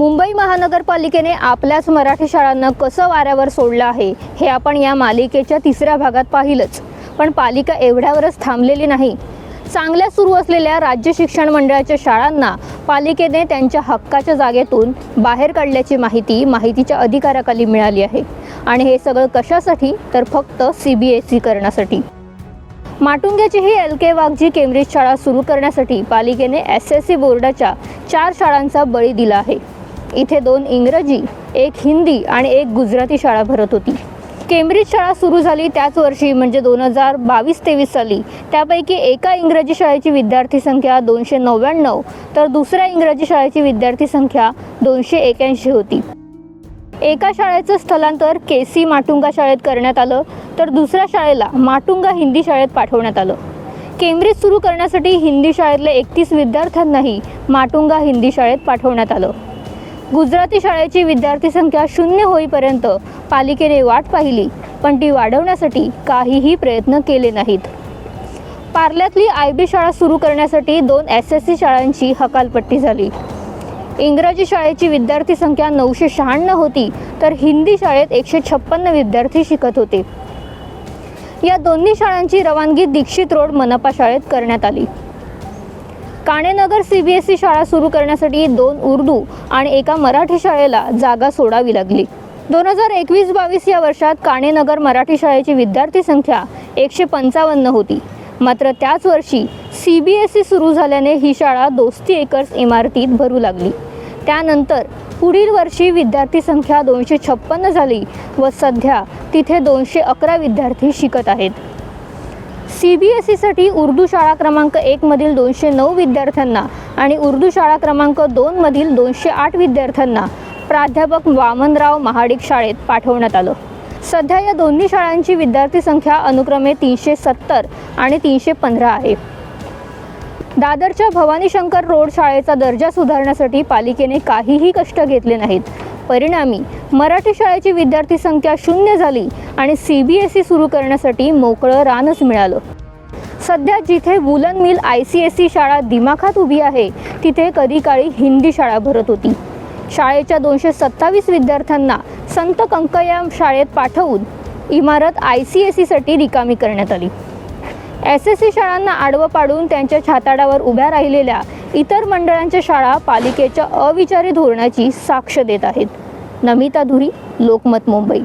मुंबई महानगरपालिकेने आपल्याच मराठी शाळांना कसं वाऱ्यावर सोडलं आहे हे आपण या मालिकेच्या तिसऱ्या भागात पाहिलंच. पण पालिका एवढ्यावरच थांबलेली नाही. चांगल्या सुरू असलेल्या राज्य शिक्षण मंडळाच्या शाळांना पालिकेने त्यांच्या हक्काच्या जागेतून बाहेर काढल्याची माहिती माहितीच्या अधिकाराखाली मिळाली आहे. आणि हे सगळं कशासाठी? तर फक्त सी बी एस ई करण्यासाठी. माटुंग्याची ही एल के वाघजी केम्ब्रिज शाळा सुरू करण्यासाठी पालिकेने एस एस सी बोर्डाच्या चार शाळांचा बळी दिला आहे. इथे दोन इंग्रजी एक हिंदी आणि एक गुजराती शाळा भरत होती. केम्ब्रिज शाळा सुरू झाली त्याच वर्षी म्हणजे दोन हजार बावीस तेवीस साली. त्यापैकी एका इंग्रजी शाळेची विद्यार्थी संख्या दोनशे नव्याण्णव तर दुसऱ्या इंग्रजी शाळेची विद्यार्थी संख्या दोनशे एक्याऐंशी होती. एका शाळेचं स्थलांतर के सी माटुंगा शाळेत करण्यात आलं तर दुसऱ्या शाळेला माटुंगा हिंदी शाळेत पाठवण्यात आलं. केम्ब्रिज सुरू करण्यासाठी हिंदी शाळेतल्या एकतीस विद्यार्थ्यांनाही माटुंगा हिंदी शाळेत पाठवण्यात आलं. गुजराती शाळेची विद्यार्थी संख्या शून्य होईपर्यंत पालिकेने वाट पाहिली पण ती वाढवण्यासाठी काहीही प्रयत्न केले नाहीत. पार्ल्यातली आय बी शाळा सुरू करण्यासाठी दोन एस एस सी शाळांची हकालपट्टी झाली. इंग्रजी शाळेची विद्यार्थी संख्या नऊशे शहाण्णव होती तर हिंदी शाळेत एकशे छप्पन्न विद्यार्थी शिकत होते. या दोन्ही शाळांची रवानगी दीक्षित रोड मनपा शाळेत करण्यात आली. Kanenagar C B S E शाळा सुरू करण्यासाठी दोन उर्दू आणि एका मराठी शाळेला जागा सोडावी लागली. दोन हजार एकवीस बावीस या वर्षात काणेनगर मराठी शाळेची विद्यार्थी संख्या एकशे पंचावन्न होती. मात्र त्याच वर्षी सी बी एस ई सुरू झाल्याने ही शाळा दोस्ती एकर्स इमारतीत भरू लागली. त्यानंतर पुढील वर्षी विद्यार्थी संख्या दोनशे छप्पन्न झाली व सध्या तिथे दोनशे अकरा विद्यार्थी शिकत आहेत. सी बी एस ईसाठी उर्दू शाळा क्रमांक एकमधील दोनशे नऊ विद्यार्थ्यांना आणि उर्दू शाळा क्रमांक दोनमधील दोनशे आठ विद्यार्थ्यांना प्राध्यापक वामनराव महाडिक शाळेत पाठवण्यात आलं. सध्या या दोन्ही शाळांची विद्यार्थी संख्या अनुक्रमे तीनशे सत्तर आणि तीनशे पंधरा आहे. दादरच्या भवानी शंकर रोड शाळेचा दर्जा सुधारण्यासाठी पालिकेने काहीही कष्ट घेतले नाहीत. परिणामी मराठी शाळेची विद्यार्थी संख्या शून्य झाली आणि सी बी एस ई सुरू करण्यासाठी मोकळं रानच मिळालं. सध्या जिथे woollen mill I C S C शाळा दिमाखात उभी आहे तिथे कधी काळी हिंदी शाळा भरत होती. शाळेच्या दोनशे सत्तावीस विद्यार्थ्यांना संत कंकया शाळेत पाठवून इमारत आय सी एस सीसाठी रिकामी करण्यात आली. एस एस सी शाळांना आडवं पाडून त्यांच्या छाताडावर उभ्या राहिलेल्या इतर मंडळांच्या शाळा पालिकेच्या अविचारी धोरणाची साक्ष देत आहेत. नमिता धुरी लोकमत मुंबई.